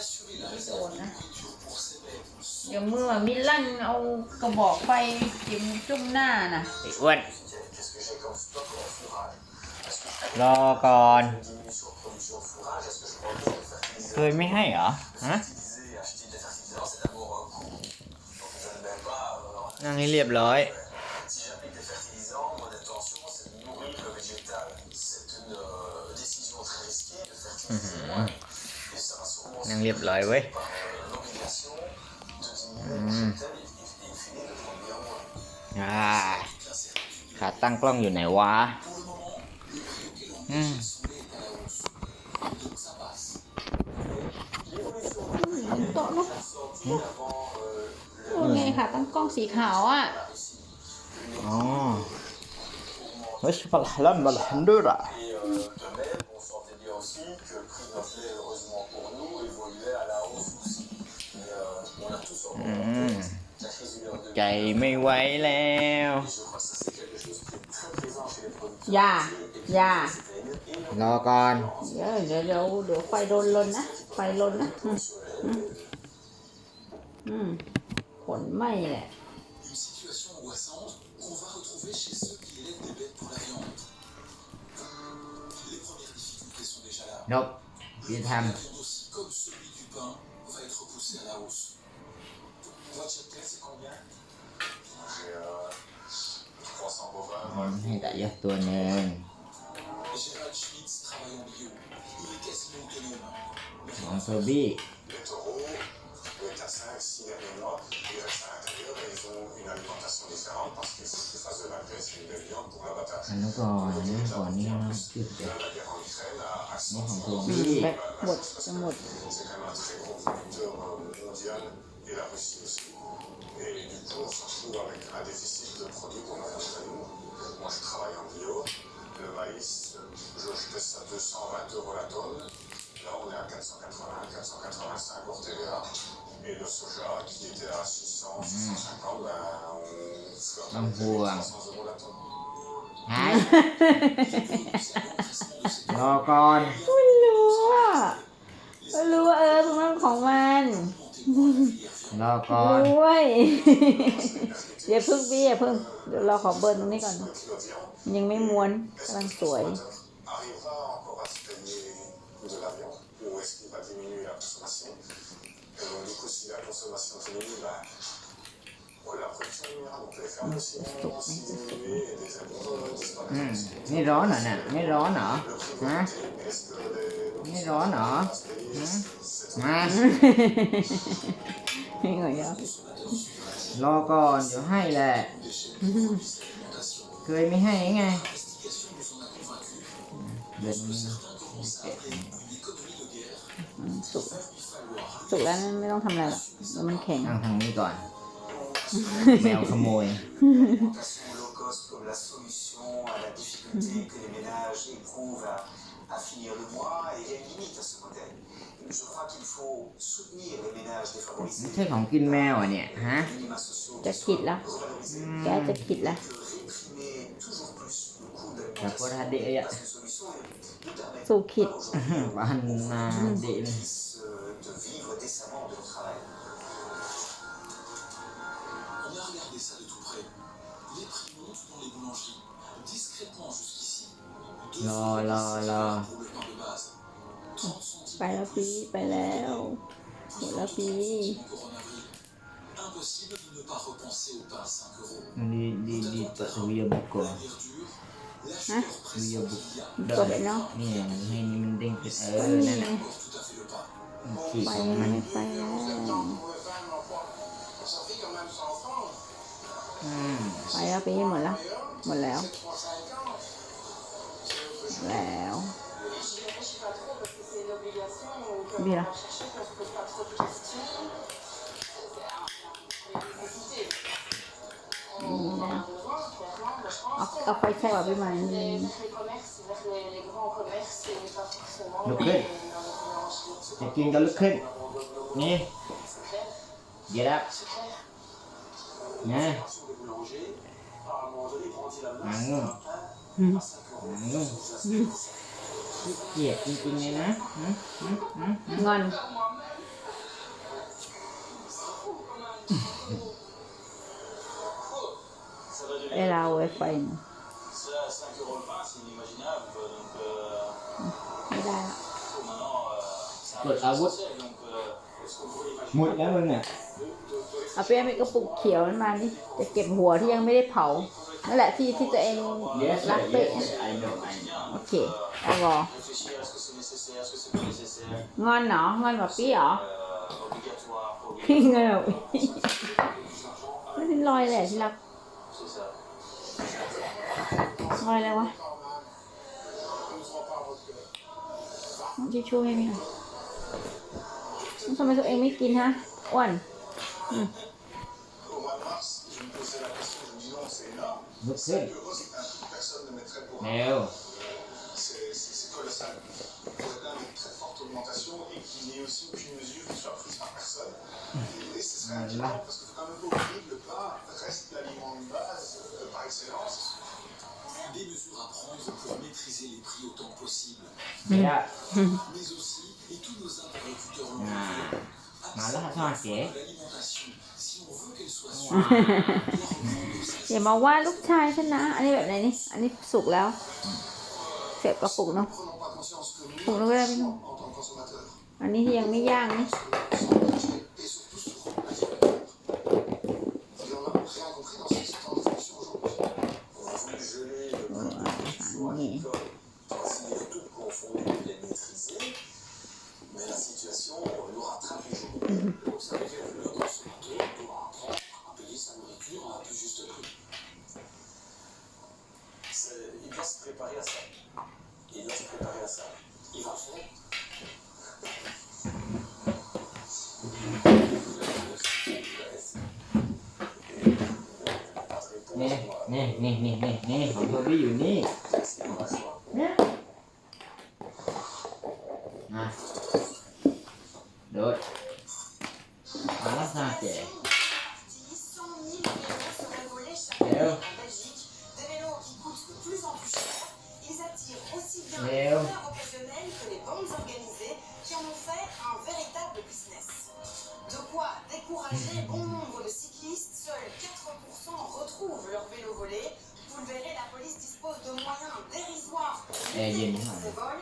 ่โดนนะเดี๋ยวเมื่อมิลั่นเอากระบอกไฟจิ้มจุ้มหน้าน่ะไอ้อ้วนรอก่อน เคยไม่ให้เหรอฮะนั่งให้เรียบร้อยอื้อหือนั่งเรียบร้อยเว้ยขาตั้งกล้องอยู่ไหนวะ อืมโต๊ะเนาะไงค่ะ ตั้งกล้องสีขาวอ่ะ อ๋อ مش في الأحلام الحندورة ใจไม่ไหวแล้วอย่าอย่ารอก่อนเดี๋ยวเดี๋ยวเดี๋ยวไฟโดนลนนะไฟลนนะอืมผลไม่แหละ Nope. Binham ให้แต่ยักตัวหนึ่งของโซบี้อันนั้นก่อนอันนั้นก่อนนี่นะจุดเด็ด c'est quand même un très gros producteur mondial et la Russie aussi. Et du coup, on se retrouve avec un déficit de produits qu'on a de nous. Moi, je travaille en bio. Le maïs, je teste à 220 euros la tonne. Là, on est à 480, 485 hors TVA. Et le soja qui était à 600, 650, ben, on flirte à 300 euros la tonne. หายรอก่อนมันรู้อ่ะมัรู้เออเป็นเรืงของมันรอก่อนรู้เวยเดี๋เพิ่งพี่อย่าเพิ่งเดี๋ยวเราขอเบิร์นตรงนี้ก่อนยังไม่ม้วนกำลังสวยสุกอืมไม่ร้อนเหรอเนี่ยไม่ร้อนเหรอฮะไม่ร้อนเหรอฮะมา่ห้หนอยครับรอก่อนเดี๋ยวให้แหละเคยไม่ให้ไงเดือนสุกสุกแล้วไม่ต้องทำอะไรหรอกแล้วมันแข็งเอาทางนี้ก่อนไม่ใช่ของกินแมวอ่ะเนี่ยฮะ จะขิดละแกจะขิดละแบบว่าเดะสู้คิดบ้านงาเดะยรอรอรอไปแล้วปีไปแล้วหมดแล้วปีดีดีดีตัดเวียบุกก่อนฮะเวียบุกได้นี่ให้นี่มันเด้งขึ้นเออนั่นแหลีไปแล้ีไปแล้วไปแล้วปีนี้หมดแล้วหมดแล้วแล้วบีละเอาไปแช่ว่าไปไหมลุกขึ้นจะกินก็ลุกขึ้นนี่เย get up นี่มังเงือกเกลียดจริงๆเลยนะงอนเวลาเวไฟนะไม่ได้ละกดอาวุธหมดแล้วมึงเนี่ยเอาไปเอาไกระปุกเขียวนั่นมานี่จะเก็บหัวที่ยังไม่ได้เผา นั่นแหละที่ที่ตัวเองรักเป๊ะโอเค เอาวองอนเนาะงอนแบบปี้เหรอ่เงยแบบไม่เป็นรอยแหละที่รัก รอยอะไรวะช่วยช่วยให้ไหมล่ยทำไมตัวเองไม่กินฮะอ้วน au mois oh. de mars je me posais la question, je me dis non, c'est énorme. C'est un truc que personne ne mettrait pour un. C'est colossal. Pour être une très forte augmentation et qu'il n'y ait aussi aucune mesure qui soit prise par personne. Et, c'est ce serait inquiétant parce que quand même pas prix le pain reste l'aliment de base par excellence. Des mesures à prendre hmm. pour maîtriser les prix autant possible. Mais aussi, et tous nos interlocuteurs l'ont ah. มาแล้วค่ะเก๋อย่ามาว่าลูกชายฉันนะ อันนี้แบบไหนนี่อันนี้สุกแล้ว เสร็จกระปุกเนาะปุกแล้นก็ได้ไม่รู้อันนี้ที่ยังไม่ย่างนี่นี่ doit se préparer à ça. Il doit se préparer à ça. Il va le faire. Nee, nee, nee, nee, nee, nee, nee, nee, nee, nee, nee, nee, occasionnel professionnels que les bandes organisées qui en ont fait un véritable business. De quoi décourager bon nombre de cyclistes, seuls 4% retrouvent leur vélo volé. Vous le verrez, la police dispose de moyens dérisoires pour lutter contre ces vols.